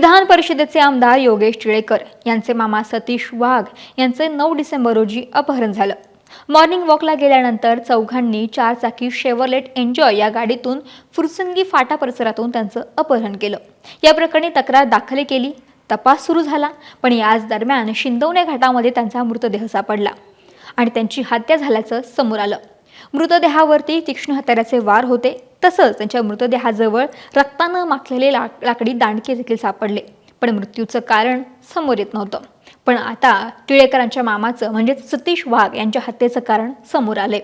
विधान परिषदेचे आमदार योगेश टिळेकर यांचे मामा सतीश वाघ यांचे नऊ डिसेंबर रोजी अपहरण झालं. मॉर्निंग वॉकला गेल्यानंतर चौघांनी चारचाकी शेवरलेट एन्जॉय या गाडीतून फुरसंगी फाटा परिसरातून त्यांचं अपहरण केलं. या प्रकरणी तक्रार दाखल केली. तपास सुरू झाला पण याच दरम्यान शिंदवणे घाटामध्ये त्यांचा मृतदेह सापडला आणि त्यांची हत्या झाल्याचं समोर आलं. मृतदेहावरती तीक्ष्ण हत्याराचे वार होते. तसंच त्यांच्या मृतदेहाजवळ रक्तानं माखलेले लाक लाकडी दांडके देखील सापडले. पण मृत्यूचं कारण समोर येत नव्हतं. पण आता टिळेकरांच्या मामाचं म्हणजेच सतीश वाघ यांच्या हत्येचं कारण समोर आले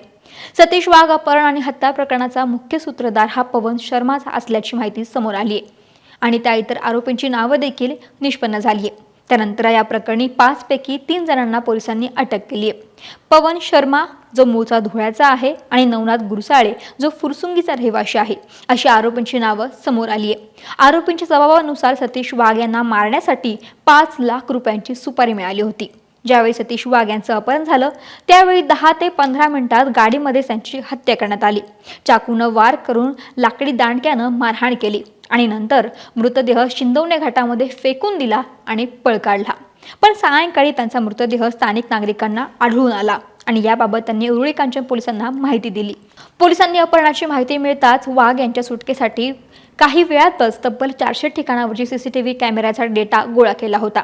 सतीश वाघ अपहरण आणि हत्या प्रकरणाचा मुख्य सूत्रधार हा पवन शर्माचा असल्याची माहिती समोर आली आहे आणि त्या इतर आरोपींची नावं देखील निष्पन्न झाली आहे त्यानंतर या प्रकरणी पाचपैकी तीन जणांना पोलिसांनी अटक केली आहे पवन शर्मा जो मूळचा धुळ्याचा आहे आणि नवनाथ गुरसाळे जो फुरसुंगीचा रहिवाशी आहे अशी आरोपींची नावं समोर आली आहे आरोपींच्या जबाबानुसार सतीश वाघ यांना मारण्यासाठी पाच लाख रुपयांची सुपारी मिळाली होती. ज्यावेळी सतीश वाघ यांचं अपहरण झालं त्यावेळी दहा ते पंधरा मिनिटात गाडीमध्ये त्यांची हत्या करण्यात आली. चाकूनं वार करून लाकडी दांडक्यानं मारहाण केली. आणि नंतर मृतदेह शिंदवणे घाटामध्ये फेकून दिला आणि पळ काढला. पण सायंकाळी त्यांचा मृतदेह स्थानिक नागरिकांना आढळून आला आणि याबाबत त्यांनी उरुळी कांचन पोलिसांना माहिती दिली. पोलिसांनी अपहरणाची माहिती मिळताच वाघ यांच्या सुटकेसाठी काही वेळातच तब्बल चारशे ठिकाणावरची सीसीटीव्ही कॅमेऱ्याचा डेटा गोळा केला होता.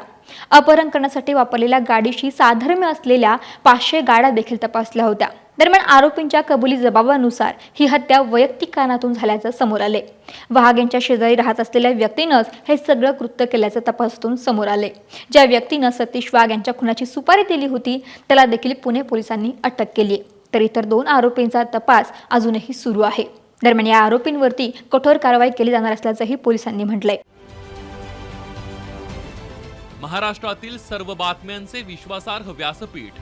अपहरण करण्यासाठी वापरलेल्या गाडीशी साधर्म्य असलेल्या पाचशे गाड्या देखील तपासल्या होत्या. दरम्यान आरोपींच्या कबुली जबाबानुसार ही हत्या वैयक्तिक कारणातून झाल्याचं समोर आले. वाघ यांच्या शेजारी राहत असलेल्या व्यक्तीनंच हे सगळं कृत्य केल्याचं तपासातून समोर आले. ज्या व्यक्तीनं सतीश वाघ यांच्या खुनाची सुपारी दिली होती त्याला देखील पुणे पोलिसांनी अटक केली तर इतर दोन आरोपींचा तपास अजूनही सुरू आहे. दरम्यान या आरोपींवरती कठोर कारवाई केली जाणार असल्याचंही पोलिसांनी म्हटलंय. महाराष्ट्रातील सर्व बातम्यांचे विश्वासार्ह व्यासपीठ